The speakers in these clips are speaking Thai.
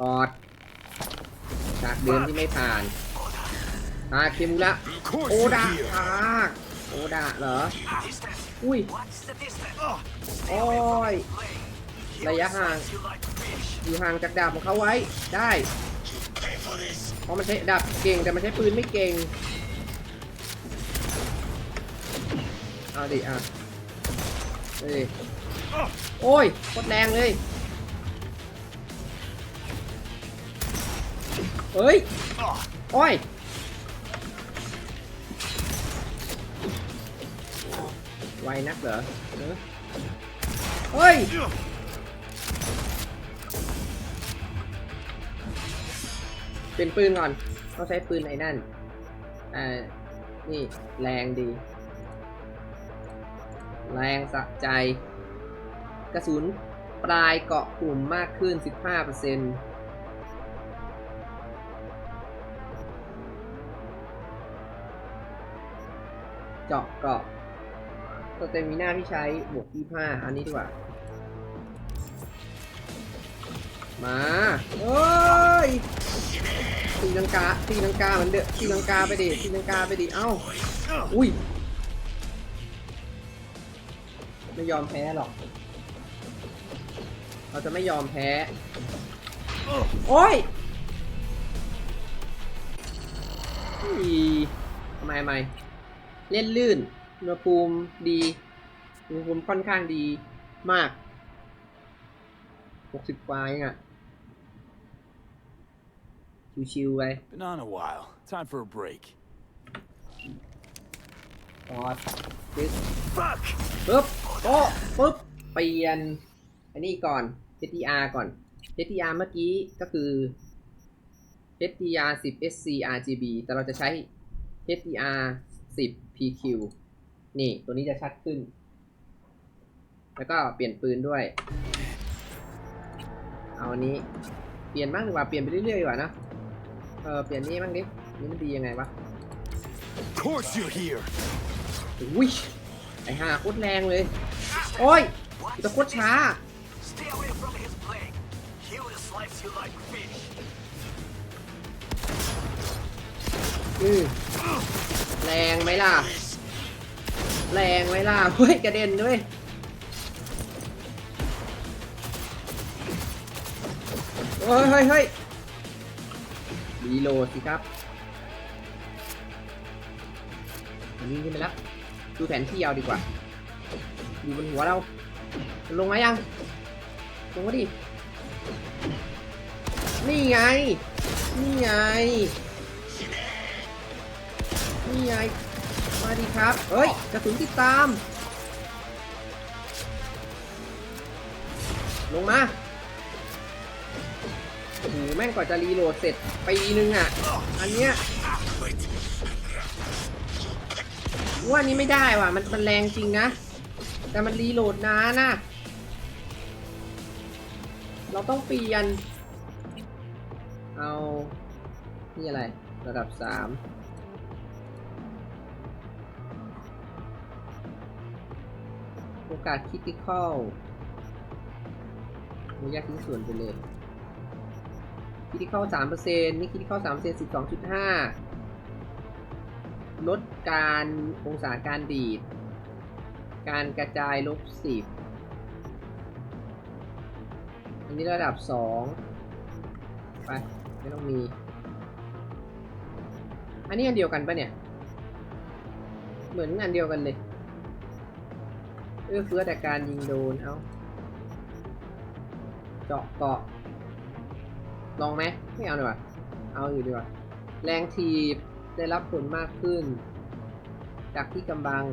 ถอดฉากเดิมที่ไม่ผ่านอาเคมุระ Of course โอ you're ดะ here. ฉากโอดะเหรอ อุ้ย โอ้ย ระยะห่าง อยู่ห่างจากดาบของเขาไว้ ได้ เพราะมันใช้ดาบเก่งแต่มันใช้ปืนไม่เก่ง เอาดิอะเอ้ยโอ้ยโคตรแรงเลย เฮ้ย โอ้ย ไวนักเหรอ เฮ้ย เป็นปืนก่อนต้องใช้ปืนไอ้นั่น อ่า นี่แรงดี แรงสะใจ กระสุนปลายเกาะกลุ่มมากขึ้น 15%เจาะเกาะตัวเต็มิน่าที่ใช้บวก25อันนี้ดีกว่า มาเฮ้ยตีลังกาตีลังกาเหมือนเดิมตีลังกาไปดิตีลังกาไปดิเอ้าอุ้ยไม่ยอมแพ้หรอก เราจะไม่ยอมแพ้ โอ้ยทำไมทำไม เล่นลื่นอุณหภูมิดีอุณหภูมิค่อนข้างดีมากหกสิบกว่าเองอะชิวๆไป Been on a while. Time for a break. พอดปึ๊บ Fuck! ปึ๊บโอ้ปึ๊บ เปลี่ยน อันนี้ก่อน HDR ก่อน HDR เมื่อกี้ก็คือ HDR 10 SC RGB แต่เราจะใช้ HDR 10 PQ นี่ตัวนี้จะชัดขึ้น แล้วก็เปลี่ยนปืนด้วย เอาอันนี้ เปลี่ยนบ้างดีกว่า เปลี่ยนไปเรื่อยๆดีกว่านะ เออ เปลี่ยนนี่บ้างดิ นี่มันดียังไงวะ Of course you're here. อุ้ยไอ้ห่าโคตรแรงเลย โอ้ยแต่โคตรช้า Stay away from his blade. He will slice you like fish. อือ แรงไหมล่ะ แรงไหมล่ะเฮ้ยกระเด็นด้วยเฮ้ยเฮ้ยเฮ้ยรีโหลดสิครับอันนี้ขึ้นไปแล้ว ดูแผนที่เอาดีกว่า อยู่บนหัวเรา ลงมายัง ลงมาดิ นี่ไง นี่ไง นี่ไงมาดีครับ เฮ้ยกระสุนติดตาม ลงมาโอ้โหแม่งกว่าจะรีโหลดเสร็จปีนึงอะ อันเนี้ยว่าอันนี้ไม่ได้ว่ะ มันมันแรงจริงนะ แต่มันรีโหลดนานนะ เราต้องเปลี่ยน เอา นี่อะไร ระดับสาม โอกาสคิติคอลมีแยกชิ้นส่วนไปเลยคิติคอลสามเปอร์เซ็นต์นี่คิติคอลสามเปอร์เซ็นต์สิบสองจุดห้าลดการองศาการดีด การกระจายลบสิบอันนี้ระดับสองไปไม่ต้องมี อันนี้อันเดียวกันปะเนี่ย เหมือนอันเดียวกันเลย เอื้อเฟื้อแต่การยิงโดน เอาเจาะเกาะ ลองไหมไม่เอาดีกว่า เอาอยู่ดีกว่า แรงถีบได้รับผลมากขึ้น จากที่กำบัง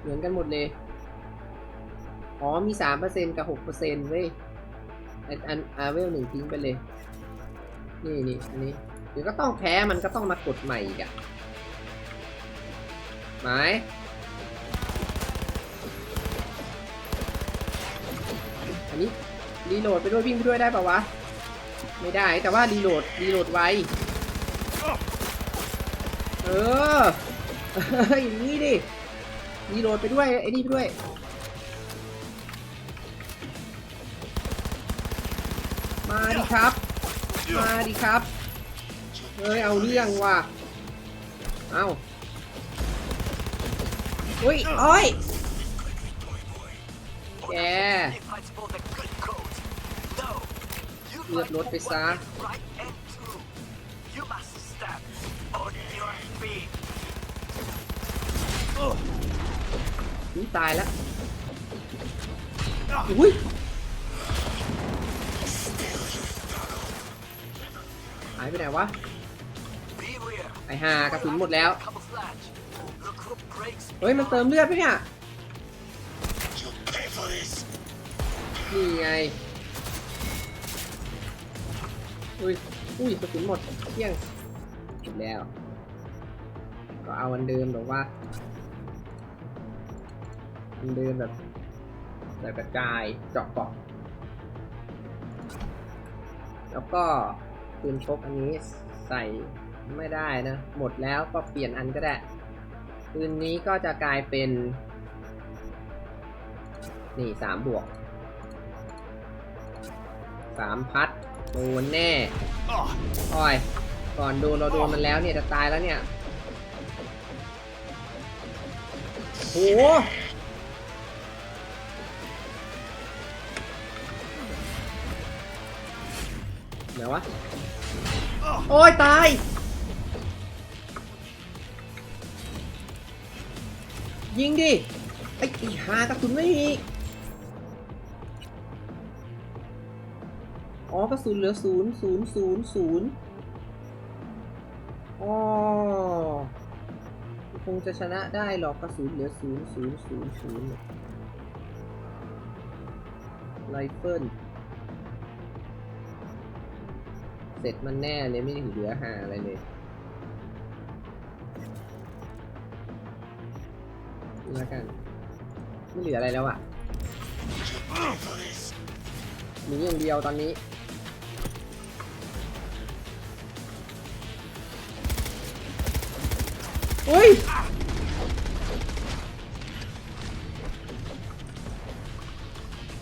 เหมือนกันหมดเลย อ๋อ มีสามเปอร์เซ็นกับหกเปอร์เซ็นเว้ย อันอันอาเวลหนึ่งทิ้งไปเลย นี่นี่อันนี้ เดี๋ยวก็ต้องแพ้มันก็ต้องมากดใหม่อีกอะหมาย อันนี้รีโหลดไปด้วยวิ่งไปด้วยได้ปะวะ ไม่ได้แต่ว่ารีโหลดรีโหลดไวเอออย่างนี้ดิรีโหลดไปด้วยไอ้นี่ไปด้วยมาดิครับ มาดิครับ เฮ้ย เอาเรื่องว่ะ เอาอุ้ยอ้อยแก He fights for the good cause. No, you เลือดลดไปซะนี่ตายแล้วอุ้ยหายไปไหนวะไอห่ากระสุนหมดแล้ว เฮ้ย มันเติมเลือดไหมเนี่ยนี่ไง อุ้ยอุ้ยกระสุนหมดเที่ยงหมดแล้ว ก็เอาอันเดิมแบบว่าอันเดิมแบบแบบกระจายเจาะเกาะแล้วก็ปืนพกอันนี้ใส่ไม่ได้นะ หมดแล้วก็เปลี่ยนอันก็ได้ปืนนี้ก็จะกลายเป็น นี่สามบวกสามพัด โดนแน่ Ah, อ้อยก่อนโดนเราโดนมันแล้วเนี่ยจะตายแล้วเนี่ยโหเดี๋ยววะ โอ้ย ตาย ยิงดิ ไอ้อีหากระสุนไม่มี อ๋อกระสุนเหลือศูนย์ศูนย์ศูนย์ศูนย์อ๋อคงจะชนะได้หรอกกระสุนเหลือศูนย์ศูนย์ศูนย์ศูนย์ไรเฟิลเสร็จมันแน่เลยไม่เหลือหาอะไรเลยแล้วกัน ไม่เหลืออะไรแล้วอะหนีอย่างเดียวตอนนี้ อุ้ย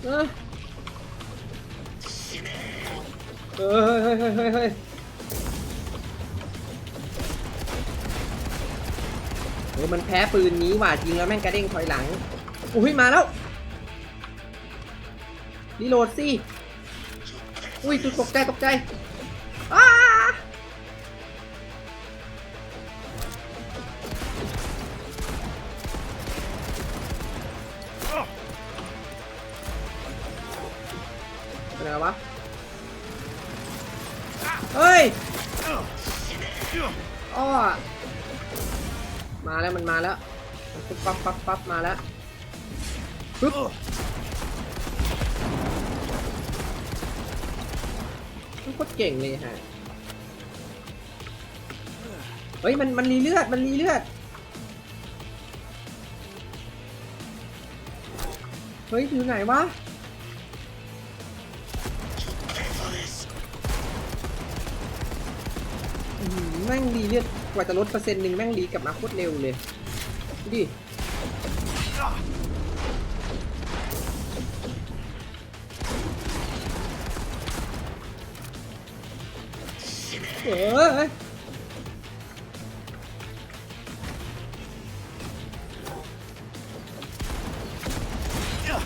เออเฮ้ยเฮ้ยเฮ้ยเฮ้ยเฮ้ยเออมันแพ้ปืนนี้ว่ะจริงแล้วแม่งกระเด้งถอยหลัง อุ้ยมาแล้วรีโหลดสิ อุ้ยตกใจตกใจ เป็นไงวะ เฮ้ยอ้อมาแล้วมันมาแล้วมันปุ๊บปั๊บปั๊บปั๊บมาแล้วปึ๊บมันโคตรเก่งเลยฮะ เฮ้ยมันมันรีเลือด มันรีเลือด เฮ้ยอยู่ไหนวะ เลือดกว่าจะลดเปอร์เซ็นต์หนึ่งแม่งรีกลับมาโคตรเร็วเลยดิเอื้อ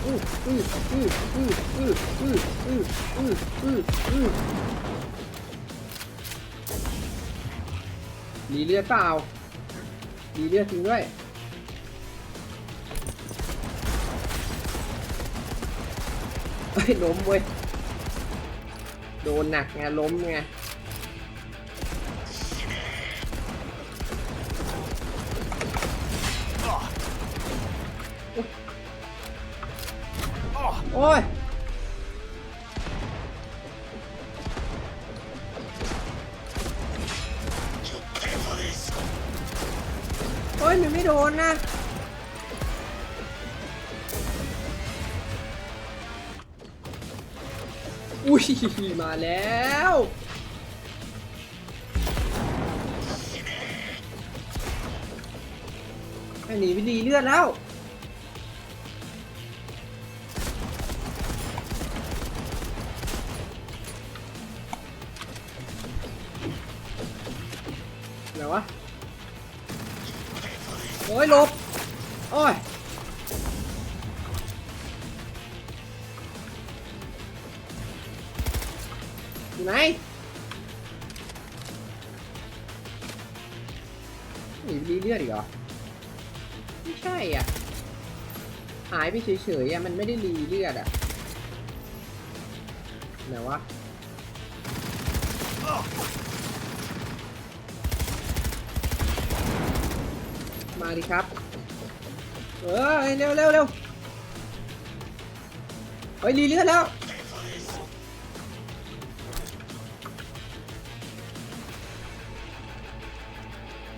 อืออืออืออืออืออืออืออือ รีเลือดเปล่ารีเลือดจริงด้วยเฮ้ยล้มเว้ย โดนหนักไงล้มไงโอ้ย มาแล้วไอ้หนีไปดีเลือดแล้วไหนวะโอ้ยหลบ โอ้ย ไหนหนีรีเลือดอีกเหรอ ไม่ใช่อะ หายไปเฉยๆอะ มันไม่ได้รีเลือดอะไหนวะมาดิครับ เออเร็วเร็วเร็วเฮ้ยรีเลือดแล้ว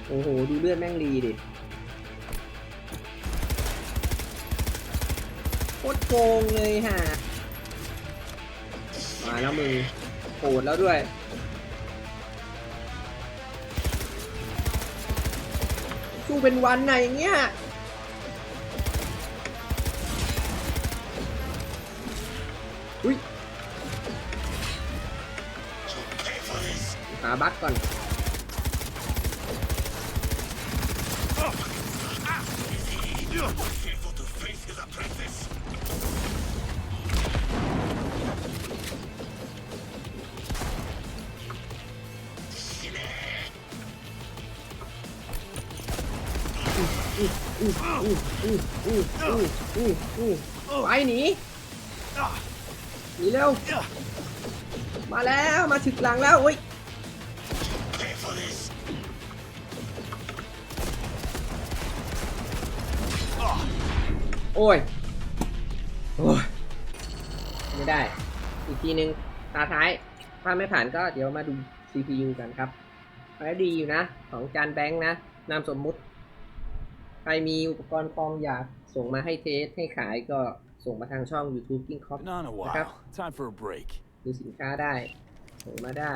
โอ้โห ดูเลือดแม่งรีดิโคตรโกงเลยฮะมาแล้วมึงโหดแล้วด้วย สู้เป็นวันไหนอย่างเงี้ยอุ้ยหาบัคก่อน ไปหนีหนีเร็ว มาแล้วมาถึงหลังแล้วอุ้ย โอ้ย โอ้ย ไม่ได้ อีกทีนึง ตาท้าย ถ้าไม่ผ่านก็เดี๋ยวมาดู CPU กันครับแล้วดีอยู่นะ ของจานแบงค์นะ นามสมมุติ ใครมีอุปกรณ์คอมอยากส่งมาให้เทสให้ขายก็ส่งมาทางช่อง YouTube King Cop Been on a Okay. while. Time for a break. ดูสินค้าได้ ส่งมาได้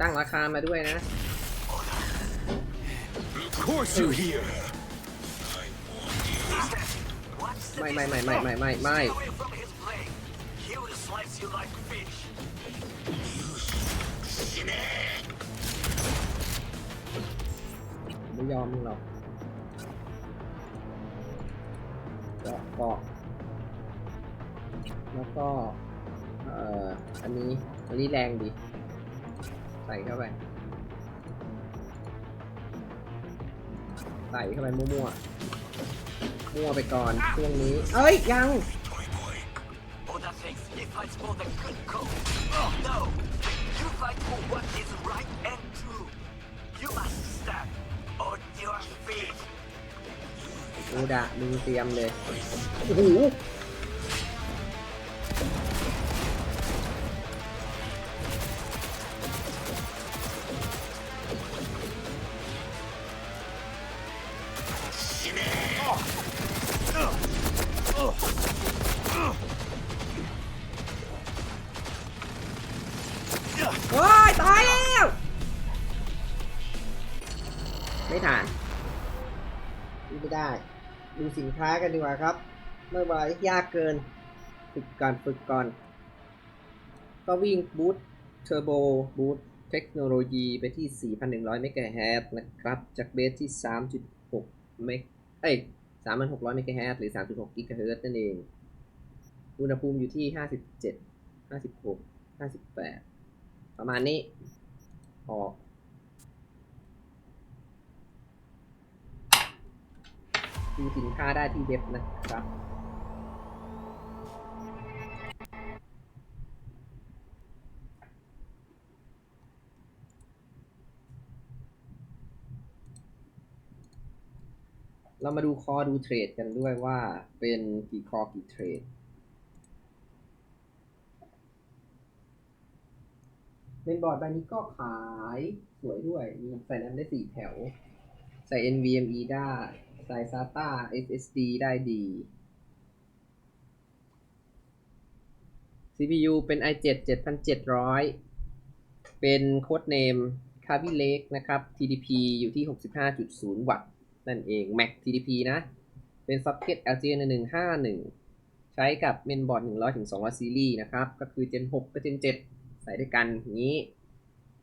ตั้งราคามาด้วยนะ Of course you're here. ไม่ไม่ไม่ไม่ไม่ไม่ไม่ไม่ยอมมึงหรอกเกาะเกาะแล้วก็ เอ่อ อันนี้ อันนี้แรงดิใส่เข้าไป ใส่เข้าไปมั่วๆ มั่วไปก่อนช่วงนี้ เอ้ย ยัง Oda thinks he fights for the good cause. No, you fight for what is right and true. You must stand on your feet. โอดะมึงเตรียมเลย โอ้โห สินค้ากันดีกว่าครับไม่ไหวยากเกิน ฝึกก่อนฝึกก่อน ก็วิ่งบูตเทอร์โบบูตเทคโนโลยีไปที่ 4,100 เมกะเฮิรตซ์นะครับ จากเบสที่ 3.6 เมกเอ้ย 3,600 เมกะเฮิรตซ์หรือ 3.6 กิกะเฮิรตซ์นั่นเอง อุณหภูมิอยู่ที่ 57 56 58 ประมาณนี้ ออก ดูสินค้าได้ที่เว็บนะครับ เรามาดูคอดูเทรดกันด้วยว่าเป็นกี่คอกี่เทรดเป็นบอร์ดใบนี้ก็ขายสวยด้วยมีใส่น้ำได้สี่แถว ใส่ NVMe ได้ ใส่ SATA SSD ได้ดี CPU เป็น i7 7700 เป็นโค้ดเนม Kaby Lake นะครับ TDP อยู่ที่ 65.0 วัตต์ นั่นเอง Mac TDP นะ เป็นซ็อกเก็ต LGN 151 ใช้กับเมนบอร์ด 100-200 ซีรีส์นะครับ ก็คือ Gen 6 กับ Gen 7 ใส่ด้วยกันอย่างนี้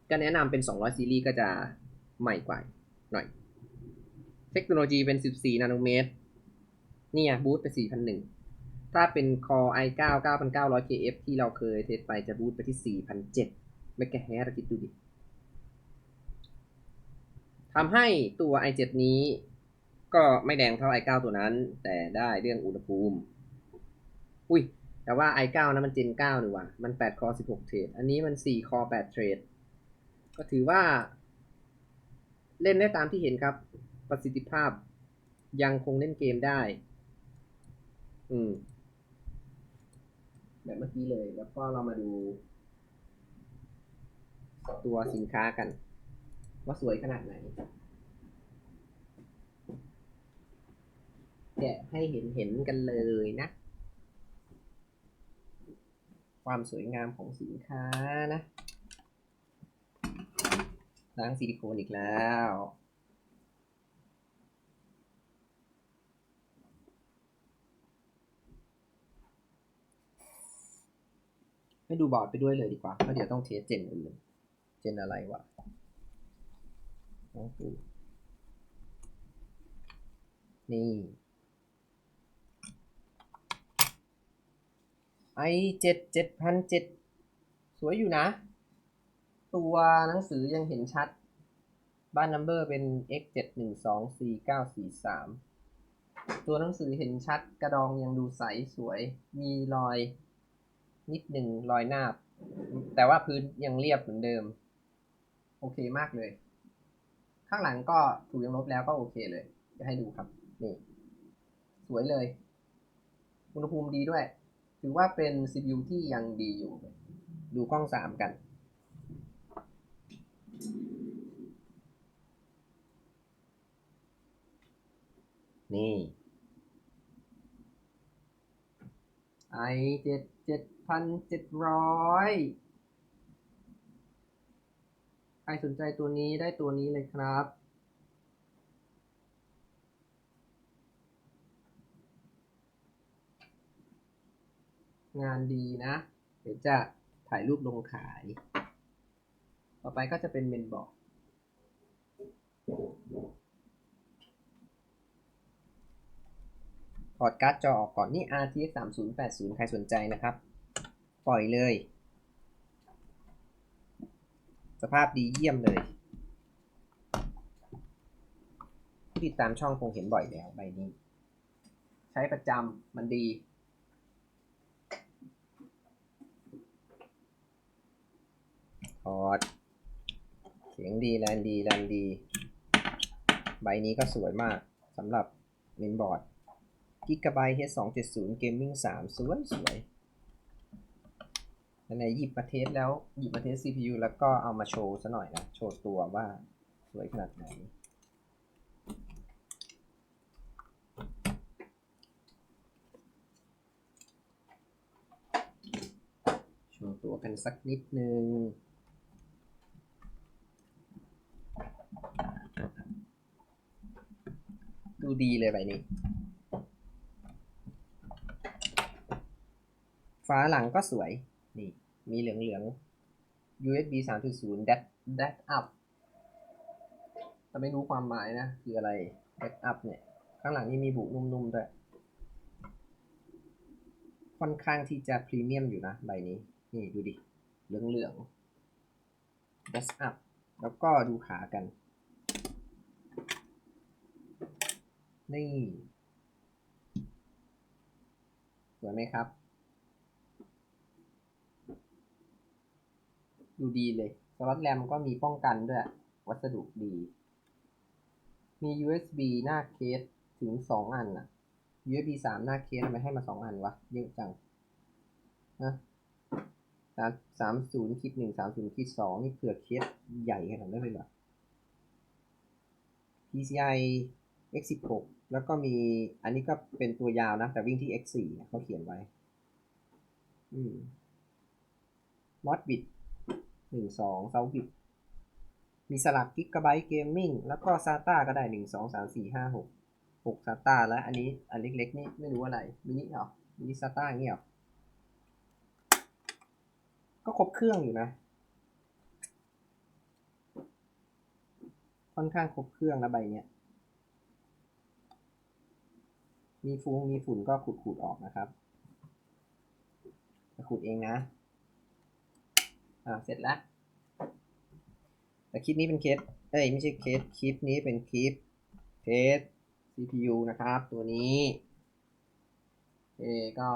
จะแนะนำเป็น 200 ซีรีส์ก็จะใหม่กว่าหน่อย เทคโนโลยีเป็น 14 นาโนเมตร เนี่ยบูตไป 4,001 ถ้าเป็น Core i9 9,900 KF ที่เราเคยเทสไปจะบูตไปที่ 4,007เมกะเฮร์คิดดูดิทำให้ตัว i7 นี้ก็ไม่แดงเท่า i9 ตัวนั้น แต่ได้เรื่องอุณหภูมิ อุ้ย แต่ว่า i9 นะมัน Gen 9นี่หว่ามัน8 core 16 เทรด อันนี้มัน4 core 8เทรด ก็ถือว่า เล่นได้ตามที่เห็นครับ ประสิทธิภาพ ยังคงเล่นเกมได้ อืม แบบเมื่อกี้เลย แล้วก็เรามาดู ตัวสินค้ากัน ว่าสวยขนาดไหนแกะให้เห็นเห็นกันเลยนะ ความสวยงามของสินค้านะล้างซิลิโคนอีกแล้ว ให้ดูบอร์ดไปด้วยเลยดีกว่าเพราะเดี๋ยวต้องเทสเจนอื่นเจนอะไรวะลองดูนี่ไอเจ็ดเจ็ดพันเจ็ดสวยอยู่นะ ตัวหนังสือยังเห็นชัด บ้านนัมเบอร์เป็น x 7 1 2 4 9 4 3 ตัวหนังสือเห็นชัดกระดองยังดูใสสวยมีรอย นิดหนึ่งรอยนาบ แต่ว่าพื้นยังเรียบเหมือนเดิม โอเคมากเลย ข้างหลังก็ถูกยังลบแล้วก็โอเคเลย จะให้ดูครับ นี่ สวยเลย อุณหภูมิดีด้วย ถือว่าเป็น CPU ที่ยังดีอยู่ ดูกล้องสามกัน นี่ ไอเจ็ดเจ็ดพันเจ็ดร้อยใครสนใจตัวนี้ได้ตัวนี้เลยครับ งานดีนะ เดี๋ยวจะถ่ายรูปลงขาย ต่อไปก็จะเป็นเมนบอก ถ อดการ์ดจอออกก่อนนี่ RTX 3080 ใครสนใจนะครับ ปล่อยเลย สภาพดีเยี่ยมเลยติดตามช่องคงเห็นบ่อยแล้วใบนี้ ใช้ประจำมันดีถอดเสียงดีแลนดีแลนดี ใบนี้ก็สวยมากสำหรับเมนบอร์ด Gigabyte H270 Gaming 3 สวยสวยอันไหนหยิบมาเทสแล้วหยิบมาเทส CPU แล้วก็เอามาโชว์ซะหน่อยนะ โชว์ตัวว่าสวยขนาดไหนโชว์ตัวกันสักนิดนึงดูดีเลยใบนี้ ฝาหลังก็สวย นี่ มีเหลืองเหลือง USB 3.0 dat dat up แต่ไม่รู้ความหมายนะ คืออะไร dat up เนี่ย ข้างหลังนี่มีบุนุ่มๆด้วย ค่อนข้างที่จะพรีเมียมอยู่นะ ใบนี้ นี่ดูดิ เหลืองเหลืองๆ dat up แล้วก็ดูขากัน นี่ สวยไหมครับ ดูดีเลย สล็อตแรมก็มีป้องกันด้วย วัสดุดี มี USB หน้าเคสถึงสองอันนะ USB สามหน้าเคสทำไมให้มาสองอันวะ เยอะจังนะสามสามศูนย์คิดหนึ่งสามศูนย์คิดสองนี่เผื่อเคสใหญ่ขนาดนั้นเลยเหรอ PCI X16 แล้วก็มีอันนี้ก็เป็นตัวยาวนะ แต่วิ่งที่ X4 เขาเขียนไว้ อืมมอดบิด หนึ่งสองเซาบิดมีสลักกิกะไบต์เกมมิ่งแล้วก็ซาต้าก็ได้หนึ่งสองสามสี่ห้าหกหกซาต้าแล้วอันนี้อันเล็กๆนี่ไม่รู้อะไรมินิเหรอมินิซาต้างเงี้ยเหรอก็ครบเครื่องอยู่นะ ค่อนข้างครบเครื่องนะใบเนี้ยมีฟุ้งมีฝุ่นก็ขูดขูดๆออกนะครับขูดเองนะ อ่าเสร็จแล้วแต่คลิปนี้เป็นเคส เอ้ยไม่ใช่เคส คลิปนี้เป็นคลิปเทส CPU นะครับ ตัวนี้เอก็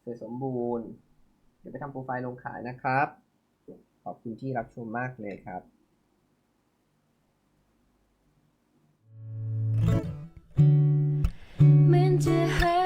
เสร็จสมบูรณ์ เดี๋ยวไปทำโปรไฟล์ลงขายนะครับ ขอบคุณที่รับชมมากเลยครับเหมือนจะหาย